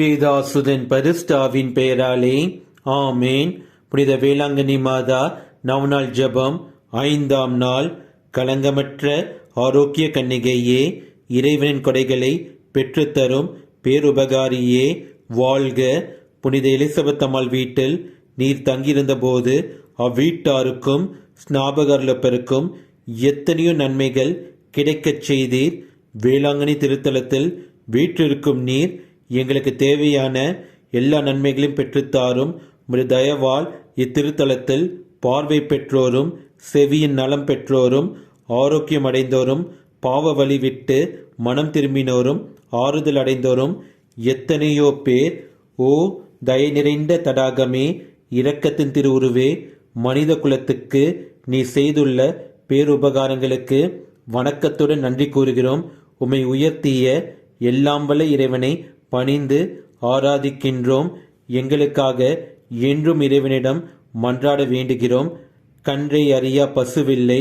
பேதாசுதன் பரிஸ்டாவின் பெயராலே ஆமேன். புனித வேளாங்கண்ணி மாதா நவநாள் ஜெபம் ஐந்தாம் நாள். கலங்கமற்ற ஆரோக்கிய கன்னிகையே இறைவனின் கொடைகளை பெற்றுத்தரும் பேருபகாரியே வாழ்க. புனித எலிசபெத் அம்மாள் வீட்டில் நீர் தங்கியிருந்தபோது அவ்வீட்டாருக்கும் ஸ்நாபகர்லப்பருக்கும் எத்தனையோ நன்மைகள் கிடைக்கச் செய்தீர். வேளாங்கண்ணி திருத்தலத்தில் வீற்றிருக்கும் நீர் எங்களுக்கு தேவையான எல்லா நன்மைகளையும் பெற்றுத்தாரும். உமது தயவால் இத்திருத்தலத்தில் பார்வை பெற்றோரும் செவியின் நலம் பெற்றோரும் ஆரோக்கியம் அடைந்தோரும் பாவ வழி விட்டு மனம் திரும்பினோரும் ஆறுதல் அடைந்தோரும் எத்தனையோ பேர் ஓ தய நிறைந்த தடாகமே இரக்கத்தின் திருவுருவே மனித குலத்துக்கு நீ செய்துள்ள பேருபகாரங்களுக்கு வணக்கத்துடன் நன்றி கூறுகிறோம். உம்மை உயர்த்திய எல்லாம் வல்ல இறைவனை பணிந்து ஆராதிக்கின்றோம். எங்களுக்காக என்றும் இறைவனிடம் மன்றாட வேண்டுகிறோம். கன்றை அறியா பசுவில்லை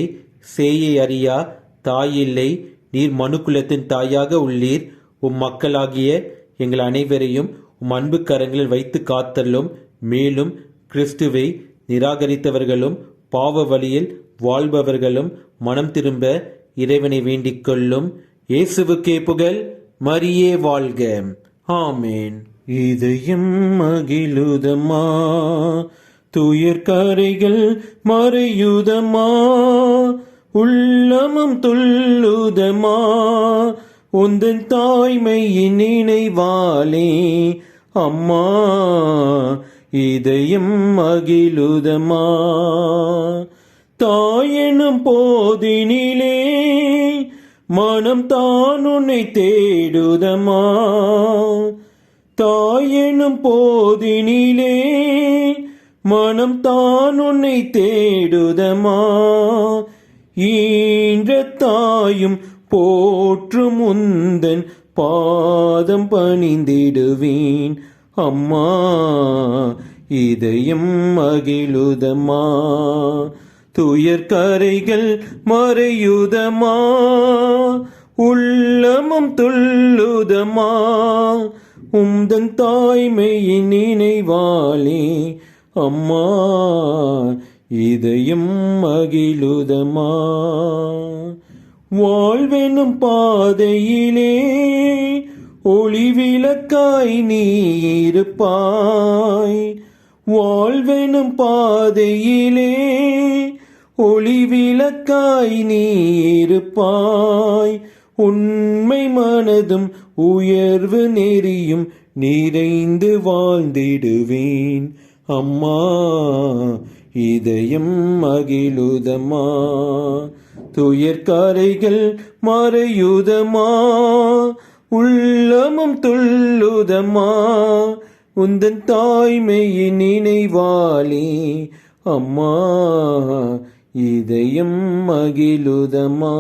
சேயை அறியா தாயில்லை நீர் மனுக்குலத்தின் தாயாக உள்ளீர். உம் மக்களாகிய எங்கள் அனைவரையும் உம் அன்பு கரங்களில் வைத்து காத்தல்லும் மேலும் கிறிஸ்துவை நிராகரித்தவர்களும் பாவ வழியில் வாழ்பவர்களும் மனம் திரும்ப இறைவனை வேண்டிக் கொள்ளும். இயேசுவுக்கே புகழ் மரியே வாழ்க. ஆமேன். இதயம் மகிழுதமா துயர்கரைகள் மறையுதமா உள்ளமும் துள்ளுதமா உந்தன் தாய்மையின் நினைவாலே. அம்மா இதயம் மகிழுதமா தாயெனும் போதினிலே மனம் தான் உன்னை தேடுதமா தாயெனும் போதினிலே மனம் தான் உன்னை தேடுதமா ஈன்ற தாயும் போற்றும் முந்தன் பாதம் பணிந்திடுவேன் அம்மா. இதயம் மகிழுதமா துயர் கரைகள் மறையுதமா? உள்ளமும் துள்ளுதமா? உந்தன் தாய்மையின் நினைவாளே அம்மா இதயம் மகிழுதமா? வாழ்வெனும் பாதையிலே ஒளி விளக்காய் நீ இருப்பாய். வாழ்வெனும் பாதையிலே ஒளி விளக்காய் நீ இருப்பாய் உண்மை மனதும் உயர்வு நெறியும் நிறைந்து வாழ்ந்திடுவேன். அம்மா இதயம் மகிழுதமா துயர்கரைகள் மறையுதமா உள்ளமும் துள்ளுதமா உந்தன் தாய்மையின் நினைவாலே அம்மா இதயம் மகிழுதமா?